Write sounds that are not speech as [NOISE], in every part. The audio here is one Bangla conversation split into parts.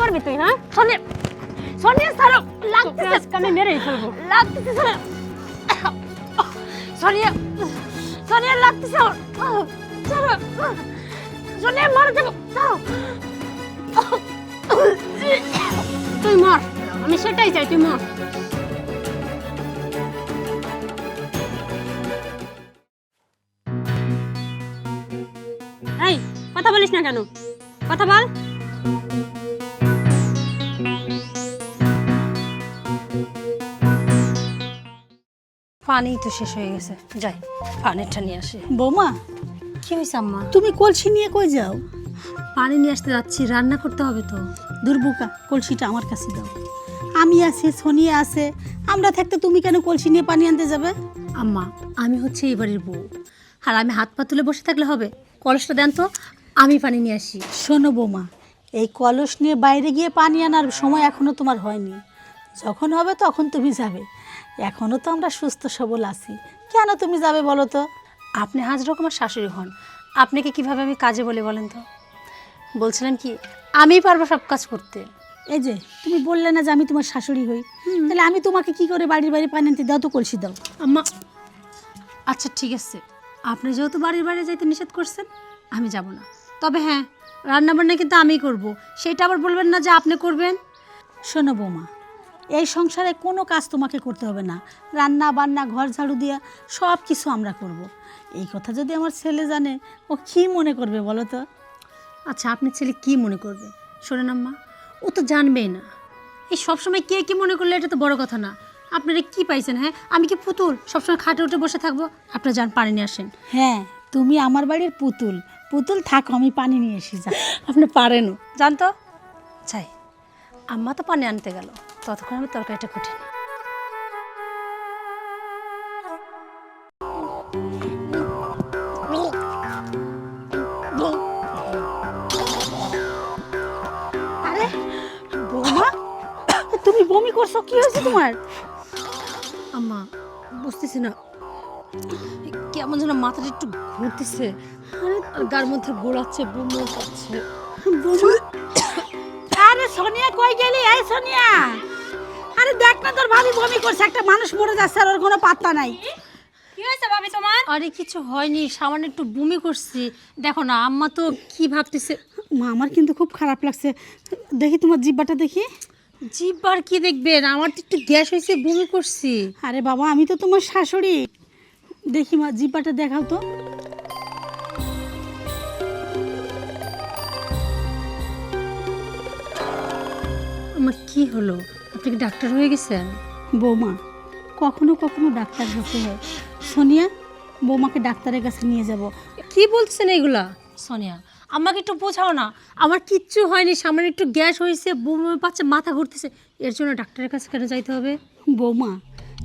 করবি তুই হ্যাঁ? সোনিয়া সোনিয়া ছাড়ো লাগতেছে। আজকে আমি মেরেই ফেলব। লাগতেছে সোনিয়া সোনিয়া সোনিয়া লাগতেছে। ছাড়ো সোনিয়া মারা ছাড়ো তুই মর। আমি সেটাই চাই তুই মর। এই কথা বলিস না কেন? কথা বল। পানি তো শেষ হয়ে গেছে। যাই পানিটা নিয়ে আসি। বৌমা কি হয়েছে আম্মা? তুমি কলসি নিয়ে কই যাও? পানি নিয়ে আসতে যাচ্ছি রান্না করতে হবে তো। দুর্বোকা কলসিটা আমার কাছে দাও। আমি আছি সোনিয়া আছে। আমরা থাকতে তুমি কেন কলসি নিয়ে পানি আনতে যাবে? আম্মা আমি হচ্ছে এই বাড়ির বউ। আর আমি হাত পা তুলে বসে থাকলে হবে? কলসটা দেন তো আমি পানি নিয়ে আসি। শোনো বৌমা এই কলস নিয়ে বাইরে গিয়ে পানি আনার সময় এখনও তোমার হয়নি। যখন হবে তখন তুমি যাবে। এখনও তো আমরা সুস্থ সবল আছি। কেন তুমি যাবে বলো তো? আপনি হাজ রকমের শাশুড়ি হন। আপনাকে কীভাবে আমি কাজে বলে বলেন তো? বলছিলেন কি আমিই পারব সব কাজ করতে। এই যে তুমি বললে না যে আমি তোমার শাশুড়ি হই। তাহলে আমি তোমাকে কি করে বাড়ির বাড়ি পানি আনতে দাও তো কলসি দাও। আম্মা আচ্ছা ঠিক আছে। আপনি যেহেতু বাড়ির বাইরে যাইতে নিষেধ করছেন আমি যাব না। তবে হ্যাঁ রান্না বান্না কিন্তু আমিই করব। সেটা আবার বলবেন না যে আপনি করবেন? শোনো বৌমা এই সংসারে কোনো কাজ তোমাকে করতে হবে না। রান্না বান্না ঘর ঝাড়ু দিয়া সব কিছু আমরা করব। এই কথা যদি আমার ছেলে জানে ও কী মনে করবে বলো তো? আচ্ছা আপনি ছেলে কি মনে করবে? শোনেন আম্মা ও তো জানবেই না। এই সবসময় কে কি মনে করলে এটা তো বড় কথা না। আপনারা কি পাইছেন হ্যাঁ? আমি কি পুতুল? সবসময় খাটে উঠে বসে থাকব? আপনারা যান পানি নিয়ে আসেন। হ্যাঁ তুমি আমার বাড়ির পুতুল। পুতুল থাকো আমি পানি নিয়ে এসি যা আপনি পারেনও। জানতো চাই আম্মা তো পানি আনতে গেল। ততক্ষণ আমি তরকারিটা কুটে নিই। তুমি বমি করছ, কি হয়েছে তোমার? আম্মা, বুঝতেছি না। কেমন যেন মাথাটা একটু ঘুরতেছে। গার মধ্যে গোড়াচ্ছে বুমো বৌমা, আরে সোনিয়া কই গেলি? এই সোনিয়া! আরে দেখ না তোর ভাবি বমি করছে একটা মানুষ মরে যাচ্ছে আর ওর কোনো পাত্তা নাই। কি হয়েছে ভাবি তোমার? আরে কিছু হয়নি সামান্য একটু বমি করছি। দেখো না আম্মা তো কি ভাবতেছে? মা আমার কিন্তু খুব খারাপ লাগছে। দেখি তোমার জিব্বাটা দেখি। জিব্বার কি দেখবেন? আমার তো একটু গ্যাস হয়েছে বমি করছি। আরে বাবা আমি তো তোমার শাশুড়ি। দেখি মা জিব্বাটা দেখাও তো। আমার কি হলো? আপনি কি ডাক্তার হয়ে গেছেন? বৌমা কখনো কখনো ডাক্তার হতে হয়। সোনিয়া বৌমাকে ডাক্তারের কাছে নিয়ে যাব। কি বলছেন এগুলা? সোনিয়া আমাকে একটু বোঝাও না। আমার কিচ্ছু হয়নি সামনে একটু গ্যাস হয়েছে বমি পাচ্ছে মাথা ঘুরতেছে। এর জন্য ডাক্তারের কাছে কেন যাইতে হবে? বৌমা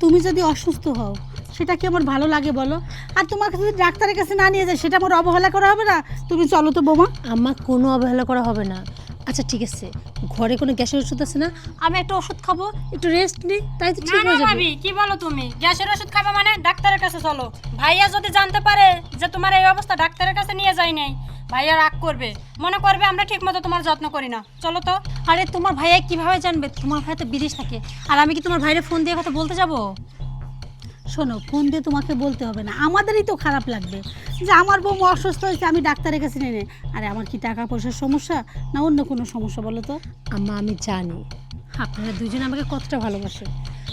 তুমি যদি অসুস্থ হও সেটা কি আমার ভালো লাগে বলো? আর তোমার কাছে যদি ডাক্তারের কাছে না নিয়ে যায় সেটা আমার অবহেলা করা হবে না? তুমি চলো তো বৌমা। আমার কোনো অবহেলা করা হবে না। আচ্ছা ঠিক আছে। ঘরে কোনো গ্যাসের ওষুধ আছে না? আমি একটা ওষুধ খাব একটু রেস্ট নিই তাই তো ঠিক না না হয়ে যাবে। ভাবি কি বলো তুমি? গ্যাসের ওষুধ খাবে মানে ডাক্তারের কাছে চলো। ভাইয়া যদি জানতে পারে যে তোমার এই অবস্থা ডাক্তারের কাছে নিয়ে যাই নাই। ভাইয়া রাগ করবে। মনে করবে আমরা ঠিক মতো তোমার যত্ন করি না। চলো তো। আরে তোমার ভাইয়া কীভাবে জানবে? তোমার ভাই তো বিদেশ থাকে। আর আমি কি তোমার ভাইয়ের ফোন দিয়ে কথা বলতে যাব? শোনো, ফোন দিয়ে তোমাকে বলতে হবে না। আমাদেরই তো খারাপ লাগবে। যে আমার বউ অসুস্থ হয়েছে, আমি ডাক্তারের কাছে নিয়ে আরে, আমার কি টাকা পয়সার সমস্যা না অন্য কোনো সমস্যা বলো তো? আম্মা, আমি জানি। আপনারা দুজনে আমাকে কতটা ভালোবাসে।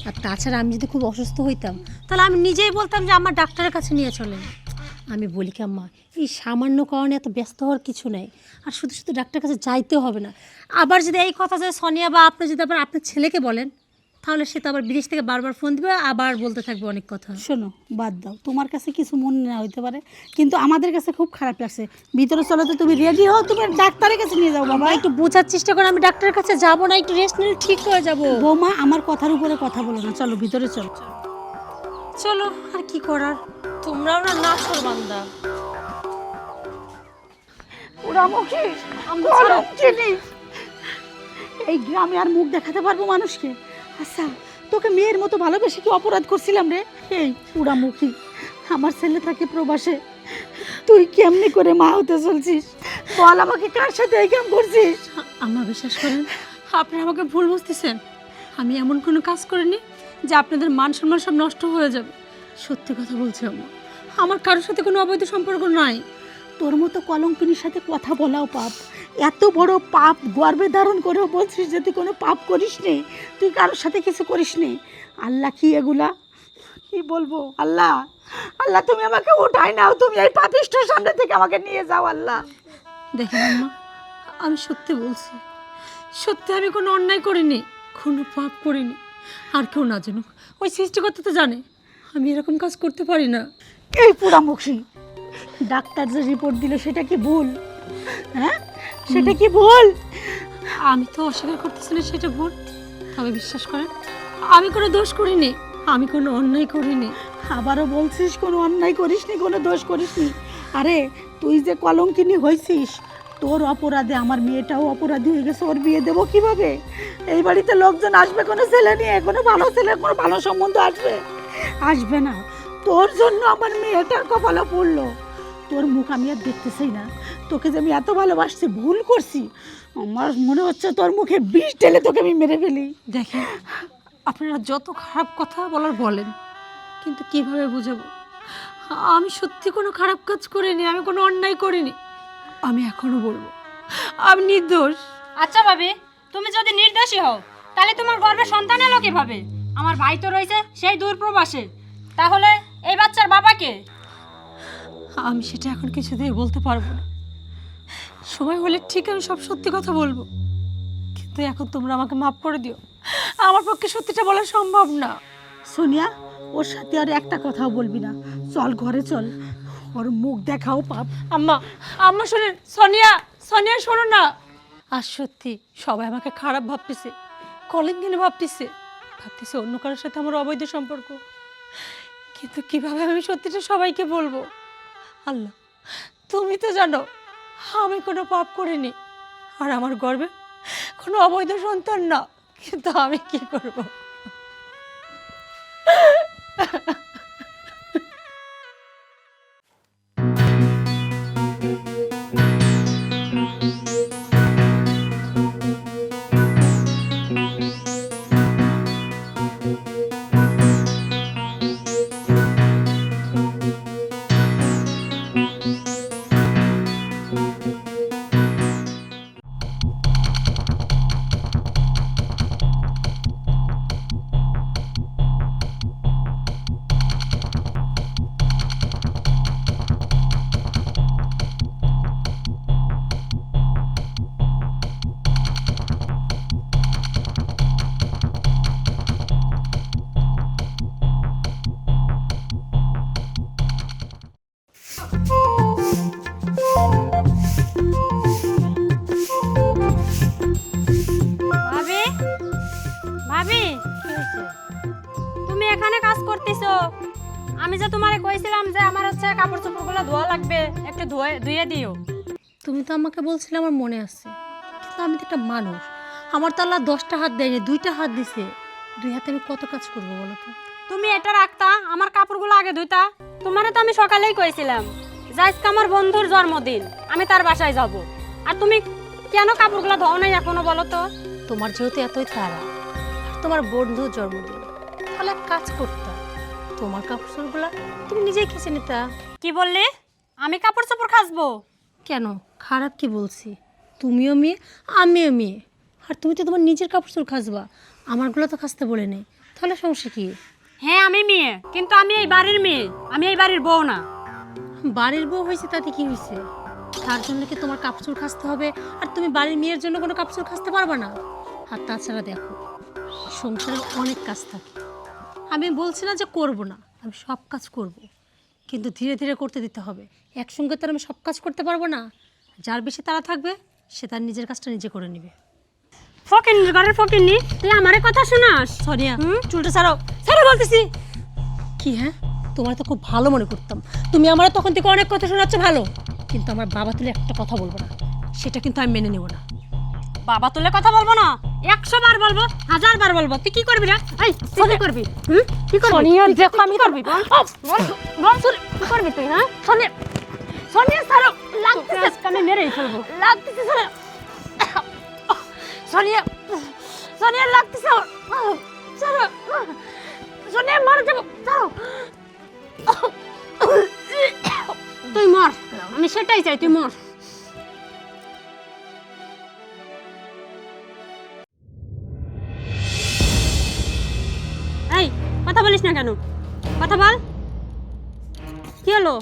আর তাছাড়া আমি যদি খুব অসুস্থ হইতাম, তাহলে আমি নিজেই বলতাম যে আমার ডাক্তারের কাছে নিয়ে চলেন। আমি বলি কি, আম্মা, এই সামান্য কারণে এত ব্যস্ত হওয়ার কিছু নেই। আর শুধু শুধু ডাক্তারের কাছে যাইতেও হবে না। আবার যদি এই কথা যে সোনিয়া বা আপনি যদি আবার আপনার ছেলেকে বলেন তাহলে সে তো আবার বিদেশ থেকে বারবার ফোন দিবে আবার বলতে থাকবে অনেক কথা। শোনো বাদ দাও। তোমার কাছে কিছু মনে না হইতে পারে কিন্তু আমাদের কাছে খুব খারাপ লাগছে। ভিতরে চলো তো তুমি রেডি হও তুমি ডাক্তারের কাছে নিয়ে যাও বাবা। একটু বোঝার চেষ্টা করে আমি ডাক্তারের কাছে যাব না একটু রেস্ট নিলে ঠিক হয়ে যাব। বৌমা আমার কথার উপরে কথা বলো না চলো ভিতরে চলো। চলো আর কি করার? তোমরাও না না বান্দা। পোড়ামুখী গরম জিনিস। এই গ্রামে আর মুখ দেখাতে পারব মানুষকে? আচ্ছা তোকে মেয়ের মতো ভালোবেসে কি অপরাধ করছিলাম রে? এই পোড়ামুখী আমার ছেলে থাকে প্রবাসে। তুই কেমনি করে মা হতে চলছিস? বল আমাকে কার সাথে এই কাম করছিস? আম্মা, বিশ্বাস করেন আপনি আমাকে ভুল বুঝতেছেন। আমি এমন কোনো কাজ করিনি যে আপনাদের মান সম্মান সব নষ্ট হয়ে যাবে। সত্যি কথা বলছি আমার কারোর সাথে কোনো অবৈধ সম্পর্ক নাই। তোর মতো কলঙ্কিনীর সাথে কথা বলাও পাপ। এত বড় পাপ গর্বে ধারণ করেও বলছিস যে তুই কোনো পাপ করিস নি তুই কারোর সাথে কিছু করিস নি। আল্লাহ কি এগুলা? কি বলব? আল্লাহ আল্লাহ তুমি আমাকে উঠাই নাও তুমি এই পাপিষ্ঠর সামনে থেকে আমাকে নিয়ে যাও আল্লাহ। দেখেন আম্মা আমি সত্যি বলছি সত্যি আমি কোনো অন্যায় করিনি কোনো পাপ করিনি। আর কেউ না জানুক ওই সৃষ্টিকর্তা তো জানে আমি এরকম কাজ করতে পারি না। এই পোড়ামুখী ডাক্তার যে রিপোর্ট দিল সেটা কি ভুল? হ্যাঁ? সেটা কি ভুল? আমি তো অস্বীকার করতেছি না সেটা ভুল। তবে বিশ্বাস করেন আমি কোনো দোষ করিনি আমি কোনো অন্যায় করিনি। আবারও বলছিস কোনো অন্যায় করিসনি কোনো দোষ করিসনি? আরে তুই যে কলঙ্কিনী হয়েছিস তোর অপরাধে আমার মেয়েটাও অপরাধী হয়ে গেছে ওর বিয়ে দেবো কীভাবে? এই বাড়িতে লোকজন আসবে কোনো ছেলে নিয়ে কোনো ভালো ছেলে কোনো ভালো সম্বন্ধ আসবে? আসবে না। তোর জন্য আমার মেয়েটার কপালে পড়ল। তোর মুখ আমি আর দেখতে চাই না। তোকে যে আমি এত ভালোবাসছি ভুল করছি আমার মনে হচ্ছে তোর মুখে বিষ ঢেলে তোকে আমি মেরে ফেলি। দেখেন আপনারা যত খারাপ কথা বলার বলেন কিন্তু কীভাবে বুঝাবো? আমি সত্যি কোনো খারাপ কাজ করিনি আমি কোনো অন্যায় করিনি। আমি এখনও বলব আমি নির্দোষ। আচ্ছা ভাবি তুমি যদি নির্দোষী হও তাহলে তোমার গর্ভে সন্তান এলো কীভাবে? আমার ভাই তো রয়েছে সেই দূর প্রবাসে। তাহলে এই বাচ্চার বাবাকে আমি সেটা এখন কিছুতেই বলতে পারব না। সময় হলে ঠিক আমি সব সত্যি কথা বলব। কিন্তু এখন তোমরা আমাকে মাফ করে দিও। আমার পক্ষে সত্যিটা বলা সম্ভব না। সোনিয়া ওর সাথে আর একটা কথাও বলবি না। চল ঘরে চল। ওর মুখ দেখাও পাপ। আম্মা আম্মা শোনেন সোনিয়া সোনিয়া শোনো না। আর সত্যি সবাই আমাকে খারাপ ভাবতেছে কলিং কলিঙ্গিনে ভাবতেছে। ভাবতেছে অন্য কারোর সাথে আমার অবৈধ সম্পর্ক। কিন্তু কীভাবে আমি সত্যিটা সবাইকে বলব? আল্লাহ, তুমি তো জানো, আমি কোনো পাপ করিনি, আর আমার গর্বে কোনো অবৈধ সন্তান না, কিন্তু আমি কি করব? ভাবি তুমি এখানে কাজ করতেছো। আমি যে তোমারে কইছিলাম যে আমার হচ্ছে কাপড় চোপড়গুলো ধোয়া লাগবে একটু ধুয়ে ধুয়ে দিও। তুমি তো আমাকে বলছিলে আমার মনে আছে। কিন্তু আমি তো একটা মানুষ। আমার তো আল্লাহ দশটা হাত দেয়নি দুইটা হাত দিছে। দুই হাতে আমি কত কাজ করব বলো তো? তুমি এটা রাখতা আমার কাপড়গুলো আগে ধুইতা। তোমারে তো আমি সকালেই কইছিলাম যে আজকে আমার বন্ধুর জন্মদিন আমি তার বাসায় যাব। আর তুমি কেন কাপড়গুলো ধোও নাই এখনও বলো তো? তোমার যেহেতু এতই তারা তোমার বন্ধুর জন্মদিন। তাহলে এক কাজ করতাম তোমার কাপড় কাপড়গুলো তুমি নিজেই খেছে নিতা। কি বললে? আমি কাপড় চোপড় খাসবো। কেন? খারাপ কি বলছি? তুমিও মেয়ে আমিও মেয়ে। আর তুমি তো তোমার নিজের কাপড় চোর খাসবা। আমারগুলো তো খাসতে বলে নেই। তাহলে সমস্যা কি? হ্যাঁ আমি মেয়ে। কিন্তু আমি এই বাড়ির মেয়ে। আমি এই বাড়ির বউ না। বাড়ির বউ হয়েছে তাতে কি হয়েছে? তার জন্য কি তোমার কাপড় খাসতে হবে? আর তুমি বাড়ির মেয়ের জন্য কোনো কাপড় খাসতে পারবে না? আর তাছাড়া দেখো সংসারের অনেক কাজ থাকে। আমি বলছি না যে করব না আমি সব কাজ করব। কিন্তু ধীরে ধীরে করতে দিতে হবে। একসঙ্গে তো আমি সব কাজ করতে পারব না। যার বেশি তারা থাকবে সে তার নিজের কাজটা নিজে করে নেবে। ফকিন ঘরের ফকিন নি তুই আমারে কথা শোনাস। সোনিয়া চুলটা ছাড়াও ছাড়ো বলতেছি। কি হ্যাঁ? তোমার তো খুব ভালো মনে করতাম। তুমি আমার তখন থেকে অনেক কথা শোনাচ্ছ ভালো। কিন্তু আমার বাবা তুলে একটা কথা বলব না। সেটা কিন্তু আমি মেনে নেব না। বাবা তুলে কথা বলব না? একশো বার বলব হাজার বার বলব। তুই কি করবি রে? এই তুই কি করবি? হুম? কি করবি? সোনিয়া দেখো আমি করবি। বল বল কি করবি তুই হ্যাঁ? সোনিয়া সোনিয়া ছাড়ো লাগতেছে। আমি মেরেই ফেলব। লাগতেছে সোনিয়া সোনিয়া লাগতেছে। আহ, ছাড়ো আহ, সোনিয়া মারা যাব। ছাড়ো তুই মর। আমি সেটাই চাই তুই মর। কথা বলিস না কেন? কথা বল। কি হলো?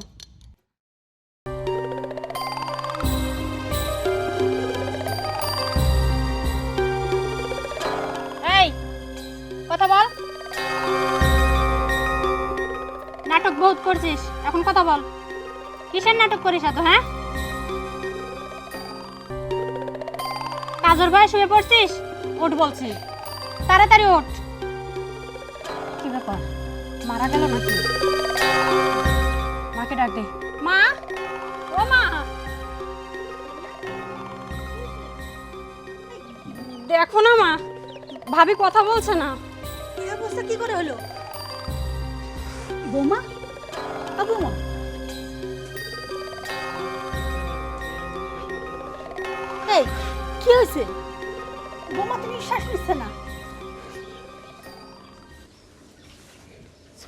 নাটক বহুত করছিস, এখন কথা বল। কিসের নাটক করিস এত হ্যাঁ? কাজর ভাই শুয়ে পড়ছিস? ওঠ বলছি। তাড়াতাড়ি ওঠ মারা গেল নাকি? মাকে ডাক দে। মা? ও মা! দেখো না মা, ভাবি কথা বলছে না। এই অবস্থা কি করে হলো? বৌমা? আ, বৌমা। এই, কি হয়েছে? বৌমা, তুমি শ্বাস নিচ্ছে না?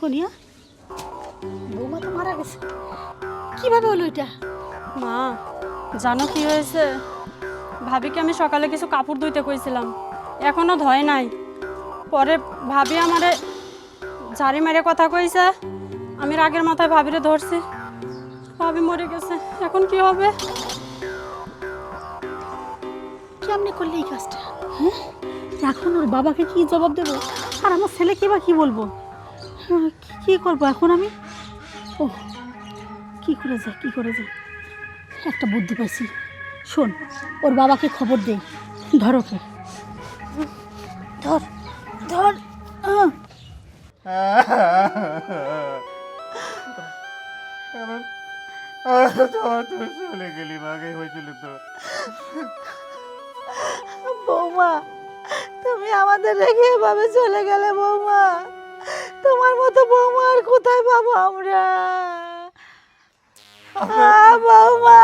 সোনিয়া বৌমা তো মারা গেছে। কীভাবে হলো এটা? মা জানো কি হয়েছে? ভাবিকে আমি সকালে কিছু কাপড় ধুইতে কইছিলাম। এখনও ধয় নাই। পরে ভাবি আমারে ঝাড়ি মেরে কথা কইছে। আমি রাগের মাথায় ভাবিরে ধরছি। ভাবি মরে গেছে। এখন কি হবে? কেমনে করলে এই কাজটা? হ্যাঁ? এখন ওর বাবাকে কি জবাব দেবো? আর আমার ছেলেকে বা কি বলব? কি- কি করব এখন আমি? ও কি করে যায় কি করে যায় একটা বুদ্ধি পাইছি। শোন ওর বাবাকে খবর দে। ধর ওকে। ধর ধর চলে গেলি মাকে হয়েছিল তো। বৌমা তুমি আমাদের রেখে এভাবে চলে গেলে বৌমা। তোমার মতো বৌমা আর কোথায় পাবো আমরা? বৌমা!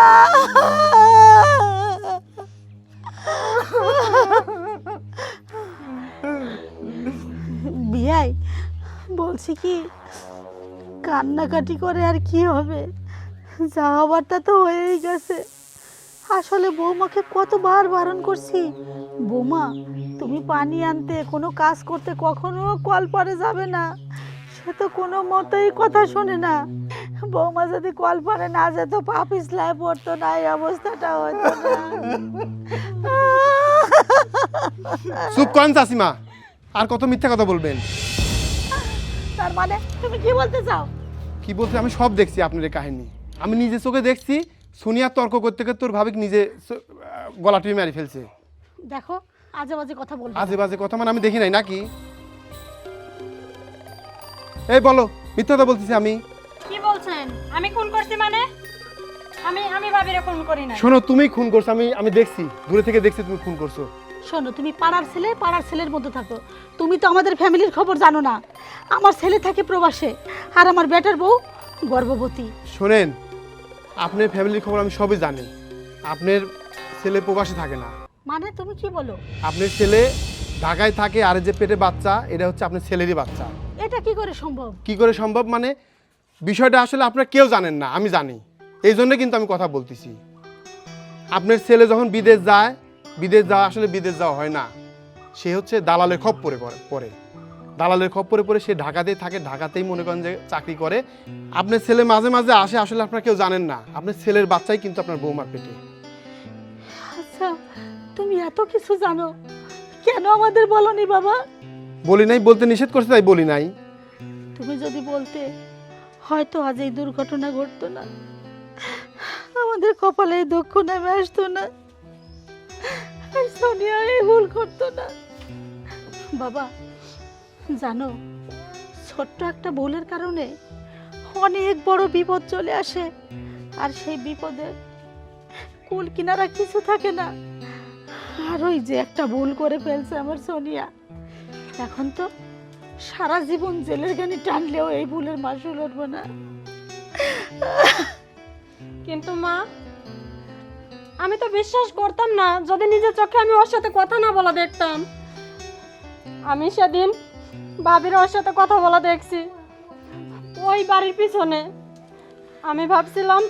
বিয়াই বলছি কি কান্নাকাটি করে আর কি হবে? যা হবারটা তো হয়েই গেছে। আসলে বৌমাকে কতবার বারণ করছি? বৌমা তুমি পানি আনতে কোনো কাজ করতে কখনো কল পরে যাবে না। সে তো কোনো মতেই কথা শোনে না। বৌমা যদি কল পরে না যেত পা পিছলায় পড়তো না এই অবস্থাটা হতো না। চুপ করেন চাষিমা আর কত মিথ্যা কথা বলবেন? তার মানে তুমি কি বলতে চাও? কি বলতে আমি সব দেখছি আপনার এই কাহিনী। আমি নিজে চোখে দেখছি সোনিয়া তর্ক করতে করতে তোর ভাবিক নিজে গলা টিপে মারি ফেলছে। দেখো আজে বাজে কথা বলবে আজে বাজে কথা মানে আমি দেখি নাই নাকি? এই বলো মিথ্যা কথা বলতেছি আমি। কি বলছেন? আমি খুন করছি মানে? আমি আমি ভাবিরে খুন করি না শোনো তুমি খুন করছ আমি আমি দেখছি। দূরে থেকে দেখছি তুমি খুন করছ। শোনো তুমি পাড়ার ছেলে পাড়ার ছেলের মধ্যে থাকো। তুমি তো আমাদের ফ্যামিলির খবর জানো না। আমার ছেলে থাকে প্রবাসে আর আমার বেটার বউ গর্ভবতী। শোনেন আপনার ফ্যামিলির খবর আমি সবই জানি। আপনার ছেলে প্রবাসে থাকে না। মানে তুমি কি বলো? আপনার ছেলে ঢাকায় থাকে আর যে পেটে বাচ্চা এটা হচ্ছে আপনার ছেলেরই বাচ্চা। এটা কি করে সম্ভব? কি করে সম্ভব মানে বিষয়টা আসলে আপনারা কেউ জানেন না আমি জানি। এই জন্য কিন্তু আমি কথা বলতেছি। আপনার ছেলে যখন বিদেশ যায় বিদেশ যাওয়া আসলে বিদেশ যাওয়া হয় না। সে হচ্ছে দালালের খপ পরে পরে পড়ে। দালালের খপ পরে পরে সে ঢাকাতেই থাকে ঢাকাতেই মনে করেন যে চাকরি করে। আপনার ছেলে মাঝে মাঝে আসে আসলে আপনারা কেউ জানেন না। আপনার ছেলের বাচ্চাই কিন্তু আপনার বৌমার পেটে। তুমি এত কিছু জানো কেন আমাদের বলনি বাবা? বলি নাই বলতে নিষেধ করছে তাই বলি নাই। তুমি যদি বলতে হয়তো আজ এই দুর্ঘটনা ঘটতো না। আমাদের কপালে এই দুঃখ নেমে আসতো না। আর সোনিয়া এই ভুল করতো না। বাবা জানো ছোট্ট একটা ভুলের কারণে অনেক বড় বিপদ চলে আসে। আর সেই বিপদে কুল কিনারা কিছু থাকে না। আর ওই যে একটা ভুল করে ফেলছে আমার সোনিয়া। এখন তো সারা জীবন জেলের গানি টানলেও এই ভুলের মাসুল উঠবো না। কিন্তু মা, আমি তো বিশ্বাস করতাম না, যদি নিজের চোখে আমি ওর সাথে কথা না বলা দেখতাম। আমি সেদিন ভাবির ওর সাথে কথা বলা দেখছি। ওই বাড়ির পিছনে। আমি ভাবছিলাম,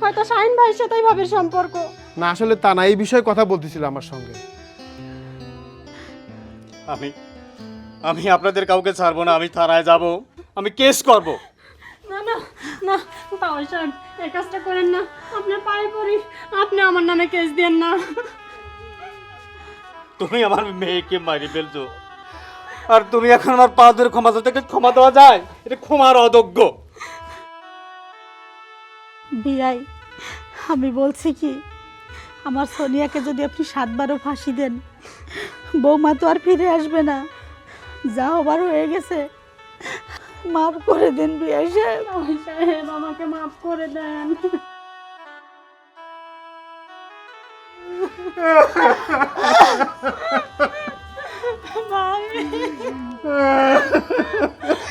হয়তো শাহিন ভাইয়ের সাথেই ভাবির সম্পর্ক। না আসলে তা না এই বিষয়ে কথা বলতেছিল আমার সঙ্গে। আমি আমি আপনাদের কাউকে ছাড়বো না আমি থানায় যাব আমি কেস করব। না না না তাও সাহেব এই কাজটা করেন না আপনার পায়ে পড়ি আপনি আমার নামে কেস দেন না। তুমি আমার মেয়েকে মারি ফেলছো আর তুমি এখন আমার পা ধরে ক্ষমা চাও, ক্ষমা দেওয়া যায় এটা ক্ষমার অযোগ্য। বিয়াই আমি বলছি কি আমার সোনিয়াকে যদি আপনি সাতবারও ফাঁসি দেন বৌমা তো আর ফিরে আসবে না। যা হবার হয়ে গেছে। মাফ করে দেন বিয়া সাহেব। আমাকে মাফ করে দেন। [LAUGHS] [LAUGHS]